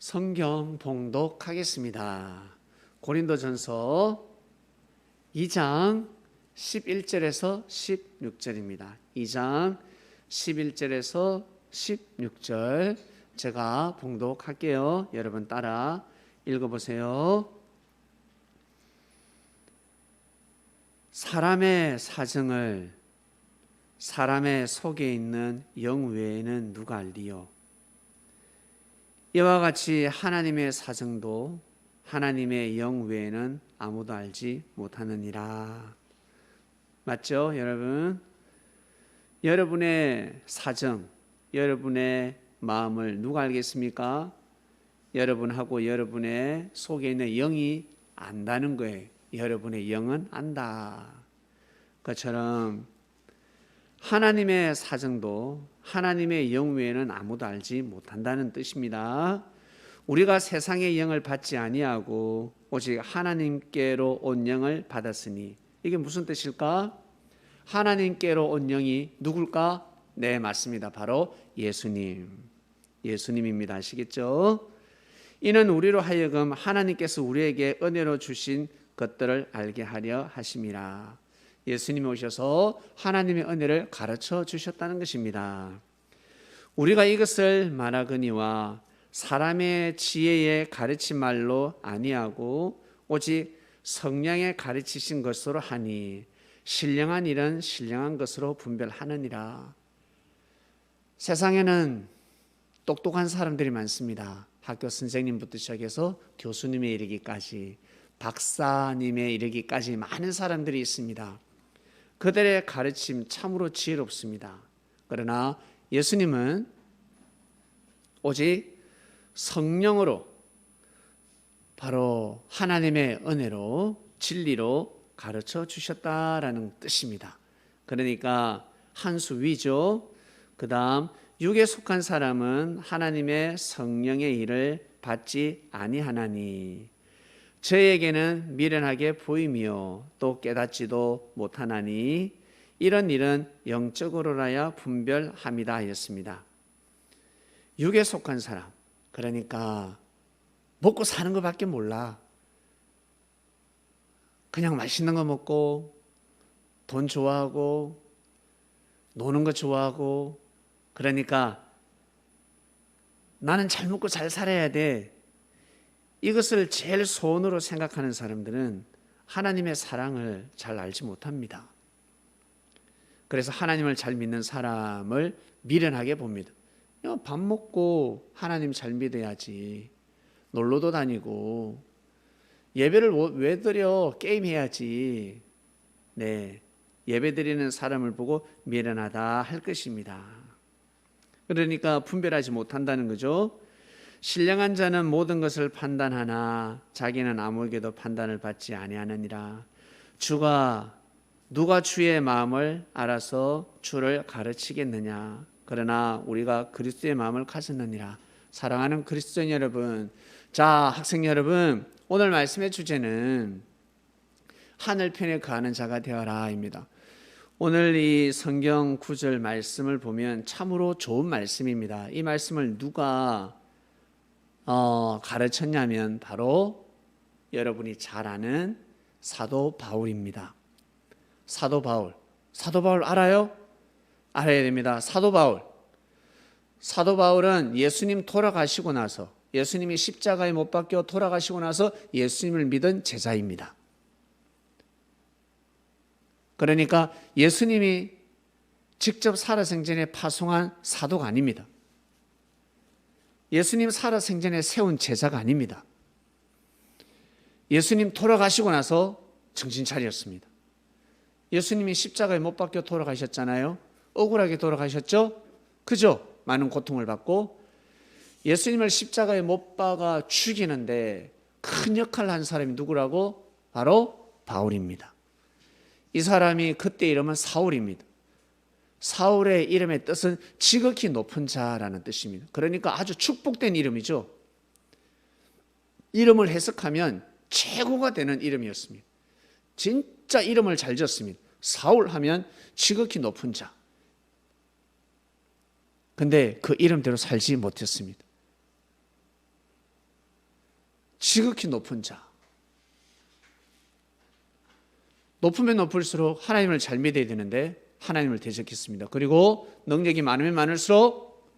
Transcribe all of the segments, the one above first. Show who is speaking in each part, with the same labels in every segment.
Speaker 1: 성경 봉독하겠습니다. 고린도전서 2장 11절에서 16절입니다. 2장 11절에서 16절 제가 봉독할게요. 여러분 따라 읽어보세요. 사람의 사정을 사람의 속에 있는 영 외에는 누가 알리요? 이와 같이 하나님의 사정도 하나님의 영 외에는 아무도 알지 못하느니라. 맞죠, 여러분? 여러분의 사정, 여러분의 마음을 누가 알겠습니까? 여러분하고 여러분의 속에 있는 영이 안다는 거예요. 여러분의 영은 안다. 그처럼 하나님의 사정도 하나님의 영 외에는 아무도 알지 못한다는 뜻입니다. 우리가 세상의 영을 받지 아니하고 오직 하나님께로 온 영을 받았으니 이게 무슨 뜻일까? 하나님께로 온 영이 누굴까? 네, 맞습니다. 바로 예수님. 예수님입니다. 아시겠죠? 이는 우리로 하여금 하나님께서 우리에게 은혜로 주신 것들을 알게 하려 하심이라. 예수님이 오셔서 하나님의 은혜를 가르쳐 주셨다는 것입니다. 우리가 이것을 말하거니와 사람의 지혜의 가르친 말로 아니하고 오직 성령의 가르치신 것으로 하니 신령한 일은 신령한 것으로 분별하느니라. 세상에는 똑똑한 사람들이 많습니다. 학교 선생님부터 시작해서 교수님에 이르기까지 박사님에 이르기까지 많은 사람들이 있습니다. 그들의 가르침 참으로 지혜롭습니다. 그러나 예수님은 오직 성령으로 바로 하나님의 은혜로 진리로 가르쳐 주셨다라는 뜻입니다. 그러니까 한 수 위죠. 그다음 육에 속한 사람은 하나님의 성령의 일을 받지 아니하나니 저에게는 미련하게 보이며 또 깨닫지도 못하나니 이런 일은 영적으로라야 분별함이다 하였습니다. 육에 속한 사람 그러니까 먹고 사는 것밖에 몰라. 그냥 맛있는 거 먹고 돈 좋아하고 노는 거 좋아하고 그러니까 나는 잘 먹고 잘 살아야 돼. 이것을 제일 소원으로 생각하는 사람들은 하나님의 사랑을 잘 알지 못합니다. 그래서 하나님을 잘 믿는 사람을 미련하게 봅니다. 밥 먹고 하나님 잘 믿어야지. 놀러도 다니고 예배를 왜 드려? 게임 해야지. 네. 예배 드리는 사람을 보고 미련하다 할 것입니다. 그러니까 분별하지 못한다는 거죠. 신령한 자는 모든 것을 판단하나 자기는 아무에게도 판단을 받지 아니하느니라. 주가 누가 주의 마음을 알아서 주를 가르치겠느냐. 그러나 우리가 그리스도의 마음을 가졌느니라. 사랑하는 그리스도인 여러분, 자 학생 여러분, 오늘 말씀의 주제는 하늘 편에 거하는 자가 되어라입니다. 오늘 이 성경 구절 말씀을 보면 참으로 좋은 말씀입니다. 이 말씀을 누가 어, 가르쳤냐면 바로 여러분이 잘 아는 사도 바울입니다. 사도 바울. 사도 바울 알아요? 알아야 됩니다. 사도 바울. 사도 바울은 예수님 돌아가시고 나서 예수님이 십자가에 못 박혀 돌아가시고 나서 예수님을 믿은 제자입니다. 그러니까 예수님이 직접 살아생전에 파송한 사도가 아닙니다. 예수님 살아 생전에 세운 제자가 아닙니다. 예수님 돌아가시고 나서 정신 차렸습니다. 예수님이 십자가에 못 박혀 돌아가셨잖아요. 억울하게 돌아가셨죠? 그죠? 많은 고통을 받고 예수님을 십자가에 못 박아 죽이는데 큰 역할을 한 사람이 누구라고? 바로 바울입니다. 이 사람이 그때 이름은 사울입니다. 사울의 이름의 뜻은 지극히 높은 자라는 뜻입니다. 그러니까 아주 축복된 이름이죠. 이름을 해석하면 최고가 되는 이름이었습니다. 진짜 이름을 잘 지었습니다. 사울 하면 지극히 높은 자. 근데 그 이름대로 살지 못했습니다. 지극히 높은 자. 높으면 높을수록 하나님을 잘 믿어야 되는데 하나님을 대적했습니다. 그리고 능력이 많으면 많을수록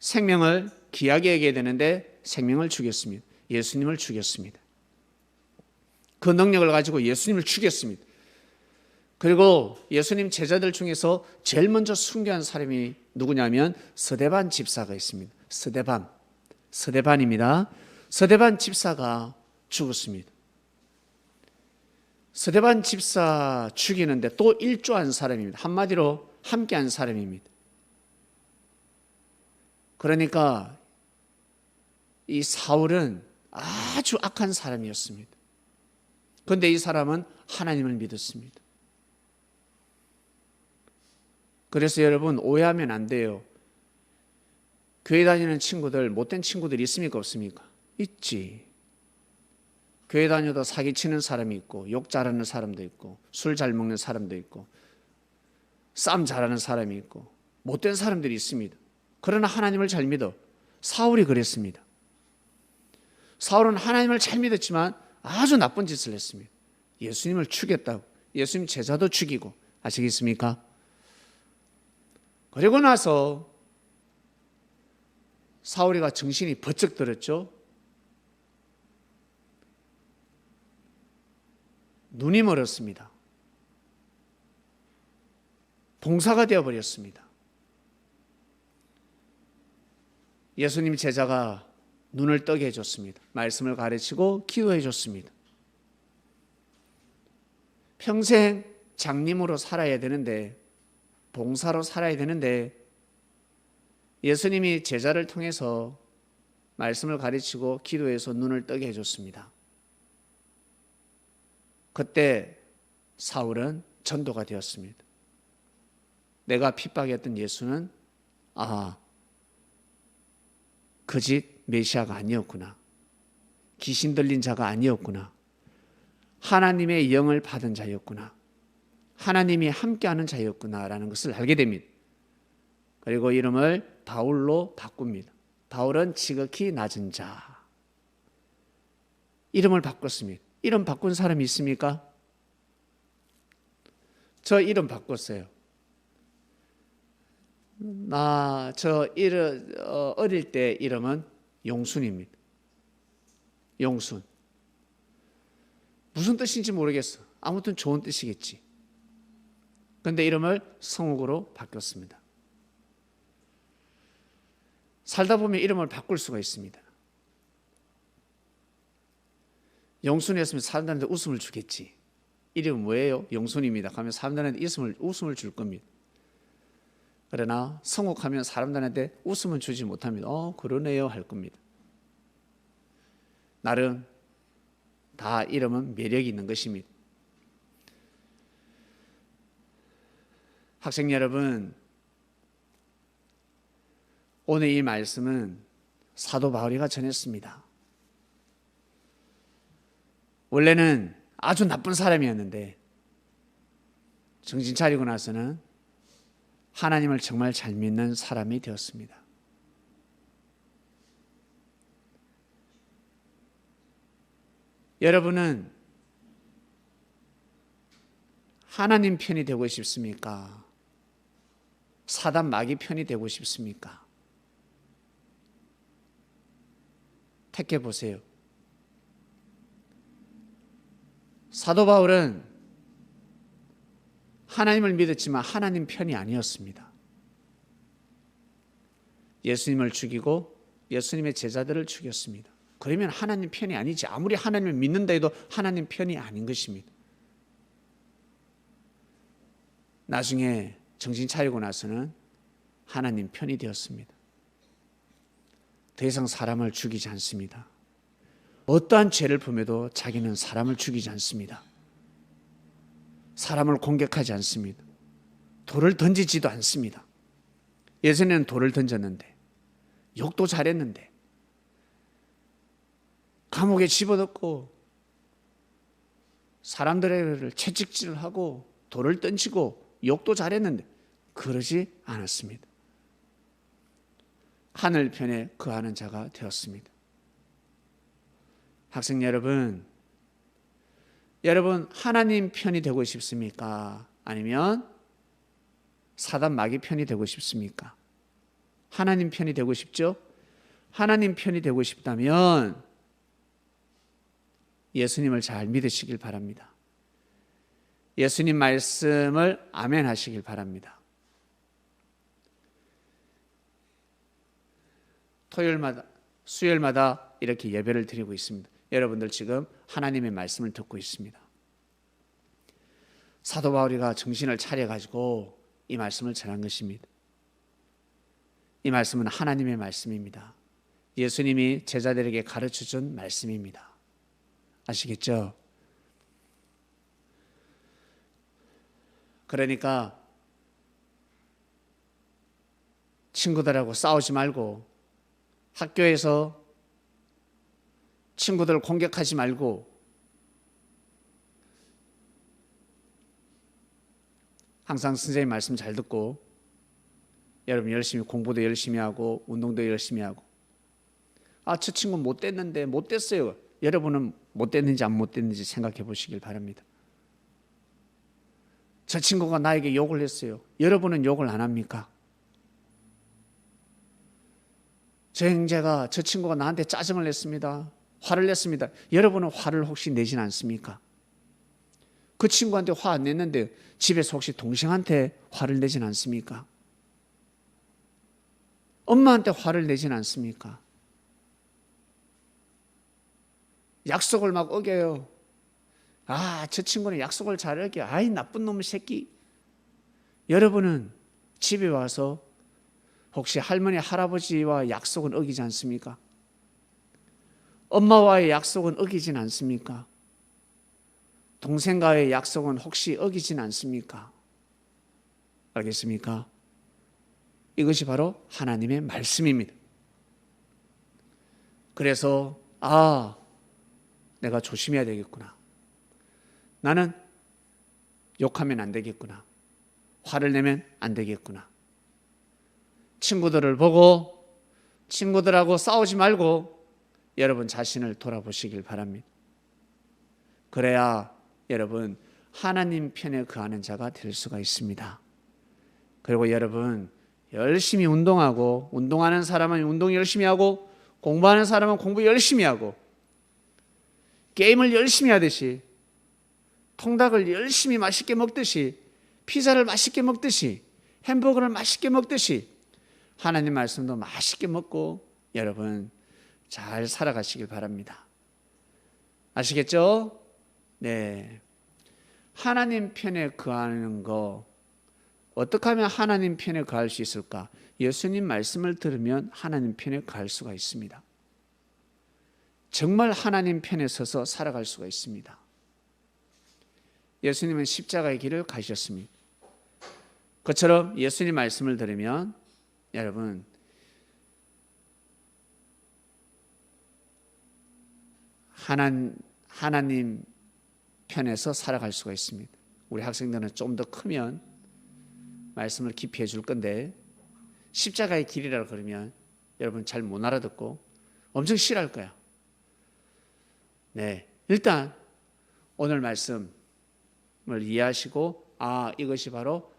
Speaker 1: 생명을 귀하게 여겨야 되는데 생명을 죽였습니다. 예수님을 죽였습니다. 그 능력을 가지고 예수님을 죽였습니다. 그리고 예수님 제자들 중에서 제일 먼저 순교한 사람이 누구냐면 서대반 집사가 있습니다. 서대반. 서대반입니다. 서대반 집사가 죽었습니다. 서대반 집사 죽이는데 또 일조한 사람입니다. 한마디로 함께한 사람입니다. 그러니까 이 사울은 아주 악한 사람이었습니다. 그런데 이 사람은 하나님을 믿었습니다. 그래서 여러분 오해하면 안 돼요. 교회 다니는 친구들 못된 친구들 있습니까 없습니까? 있지. 교회 다녀도 사기치는 사람이 있고 욕 잘하는 사람도 있고 술 잘 먹는 사람도 있고 싸움 잘하는 사람이 있고 못된 사람들이 있습니다. 그러나 하나님을 잘 믿어. 사울이 그랬습니다. 사울은 하나님을 잘 믿었지만 아주 나쁜 짓을 했습니다. 예수님을 죽였다고. 예수님 제자도 죽이고 아시겠습니까? 그리고 나서 사울이가 정신이 번쩍 들었죠. 눈이 멀었습니다. 봉사가 되어 버렸습니다. 예수님 제자가 눈을 뜨게 해줬습니다. 말씀을 가르치고 기도해 줬습니다. 평생 장님으로 살아야 되는데 봉사로 살아야 되는데 예수님이 제자를 통해서 말씀을 가르치고 기도해서 눈을 뜨게 해줬습니다. 그때 사울은 전도가 되었습니다. 내가 핍박했던 예수는 아 거짓 메시아가 아니었구나. 귀신 들린 자가 아니었구나. 하나님의 영을 받은 자였구나. 하나님이 함께하는 자였구나라는 것을 알게 됩니다. 그리고 이름을 바울로 바꿉니다. 바울은 지극히 낮은 자. 이름을 바꿨습니다. 이름 바꾼 사람이 있습니까? 저 이름 바꿨어요. 나 저 이름 어, 어릴 때 이름은 용순입니다. 용순. 무슨 뜻인지 모르겠어. 아무튼 좋은 뜻이겠지. 그런데 이름을 성욱으로 바꿨습니다. 살다 보면 이름을 바꿀 수가 있습니다. 용순이었으면 사람들한테 웃음을 주겠지. 이름은 뭐예요? 용순입니다. 하면 사람들한테 웃음을, 웃음을 줄 겁니다. 그러나 성욱하면 사람들한테 웃음은 주지 못합니다. 어, 그러네요. 할 겁니다. 나름 다 이름은 매력이 있는 것입니다. 학생 여러분, 오늘 이 말씀은 사도 바울이가 전했습니다. 원래는 아주 나쁜 사람이었는데 정신 차리고 나서는 하나님을 정말 잘 믿는 사람이 되었습니다. 여러분은 하나님 편이 되고 싶습니까? 사단 마귀 편이 되고 싶습니까? 택해 보세요. 사도 바울은 하나님을 믿었지만 하나님 편이 아니었습니다. 예수님을 죽이고 예수님의 제자들을 죽였습니다. 그러면 하나님 편이 아니지. 아무리 하나님을 믿는다 해도 하나님 편이 아닌 것입니다. 나중에 정신 차리고 나서는 하나님 편이 되었습니다. 더 이상 사람을 죽이지 않습니다. 어떠한 죄를 범해도 자기는 사람을 죽이지 않습니다. 사람을 공격하지 않습니다. 돌을 던지지도 않습니다. 예전에는 돌을 던졌는데, 욕도 잘했는데, 감옥에 집어넣고, 사람들을 채찍질을 하고, 돌을 던지고, 욕도 잘했는데, 그러지 않았습니다. 하늘편에 거하는 자가 되었습니다. 학생 여러분, 여러분 하나님 편이 되고 싶습니까? 아니면 사단 마귀 편이 되고 싶습니까? 하나님 편이 되고 싶죠? 하나님 편이 되고 싶다면 예수님을 잘 믿으시길 바랍니다. 예수님 말씀을 아멘 하시길 바랍니다. 토요일마다 수요일마다 이렇게 예배를 드리고 있습니다. 여러분들 지금 하나님의 말씀을 듣고 있습니다. 사도 바울이가 정신을 차려 가지고 이 말씀을 전한 것입니다. 이 말씀은 하나님의 말씀입니다. 예수님이 제자들에게 가르쳐 준 말씀입니다. 아시겠죠? 그러니까 친구들하고 싸우지 말고 학교에서 친구들 공격하지 말고 항상 선생님 말씀 잘 듣고 여러분 열심히 공부도 열심히 하고 운동도 열심히 하고 아 저 친구 못 됐는데 못 됐어요. 여러분은 못 됐는지 안 못 됐는지 생각해 보시길 바랍니다. 저 친구가 나에게 욕을 했어요. 여러분은 욕을 안 합니까? 저 형제가 저 친구가 나한테 짜증을 냈습니다. 화를 냈습니다. 여러분은 화를 혹시 내진 않습니까? 그 친구한테 화 안 냈는데 집에서 혹시 동생한테 화를 내진 않습니까? 엄마한테 화를 내진 않습니까? 약속을 막 어겨요. 아, 저 친구는 약속을 잘 어겨. 아이, 나쁜 놈의 새끼. 여러분은 집에 와서 혹시 할머니, 할아버지와 약속은 어기지 않습니까? 엄마와의 약속은 어기진 않습니까? 동생과의 약속은 혹시 어기진 않습니까? 알겠습니까? 이것이 바로 하나님의 말씀입니다. 그래서, 아, 내가 조심해야 되겠구나. 나는 욕하면 안 되겠구나. 화를 내면 안 되겠구나. 친구들을 보고 친구들하고 싸우지 말고 여러분 자신을 돌아보시길 바랍니다. 그래야 여러분 하나님 편에 거하는 자가 될 수가 있습니다. 그리고 여러분 열심히 운동하고 운동하는 사람은 운동 열심히 하고 공부하는 사람은 공부 열심히 하고 게임을 열심히 하듯이 통닭을 열심히 맛있게 먹듯이 피자를 맛있게 먹듯이 햄버거를 맛있게 먹듯이 하나님 말씀도 맛있게 먹고 여러분 잘 살아가시길 바랍니다. 아시겠죠? 네. 하나님 편에 거하는 거 어떻게 하면 하나님 편에 거할 수 있을까? 예수님 말씀을 들으면 하나님 편에 거할 수가 있습니다. 정말 하나님 편에 서서 살아갈 수가 있습니다. 예수님은 십자가의 길을 가셨습니다. 그처럼 예수님 말씀을 들으면 여러분 하나, 하나님 편에서 살아갈 수가 있습니다. 우리 학생들은 좀 더 크면 말씀을 깊이 해줄 건데 십자가의 길이라 그러면 여러분 잘 못 알아듣고 엄청 싫어할 거야. 네, 일단 오늘 말씀을 이해하시고 아 이것이 바로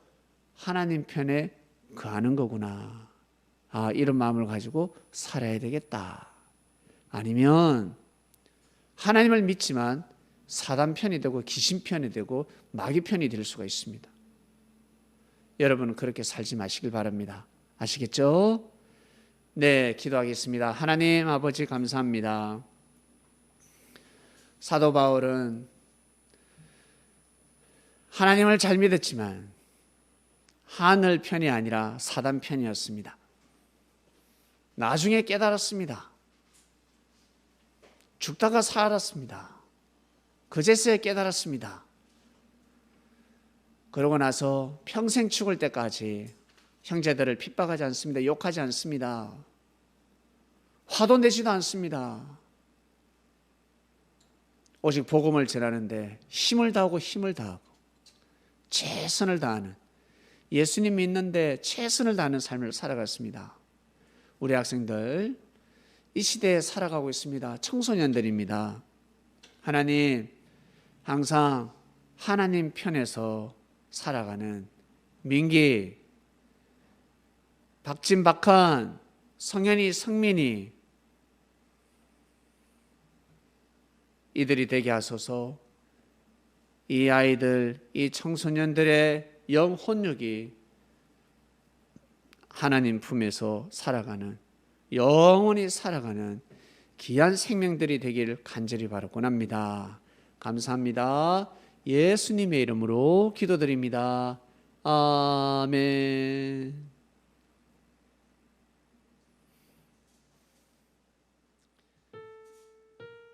Speaker 1: 하나님 편에 거하는 거구나. 아 이런 마음을 가지고 살아야 되겠다. 아니면 하나님을 믿지만 사단 편이 되고 귀신 편이 되고 마귀 편이 될 수가 있습니다. 여러분은 그렇게 살지 마시길 바랍니다. 아시겠죠? 네, 기도하겠습니다. 하나님 아버지 감사합니다. 사도 바울은 하나님을 잘 믿었지만 하늘 편이 아니라 사단 편이었습니다. 나중에 깨달았습니다. 죽다가 살았습니다. 그제서야 깨달았습니다. 그러고 나서 평생 죽을 때까지 형제들을 핍박하지 않습니다. 욕하지 않습니다. 화도 내지도 않습니다. 오직 복음을 전하는데 힘을 다하고 힘을 다하고 최선을 다하는 예수님 믿는데 최선을 다하는 삶을 살아갔습니다. 우리 학생들 이 시대에 살아가고 있습니다. 청소년들입니다. 하나님, 항상 하나님 편에서 살아가는 민기, 박진박한, 성현이, 성민이 이들이 되게 하소서 이 아이들, 이 청소년들의 영혼육이 하나님 품에서 살아가는 영원히 살아가는 귀한 생명들이 되기를 간절히 바라곤 합니다. 감사합니다. 예수님의 이름으로 기도드립니다. 아멘.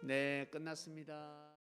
Speaker 1: 네, 끝났습니다.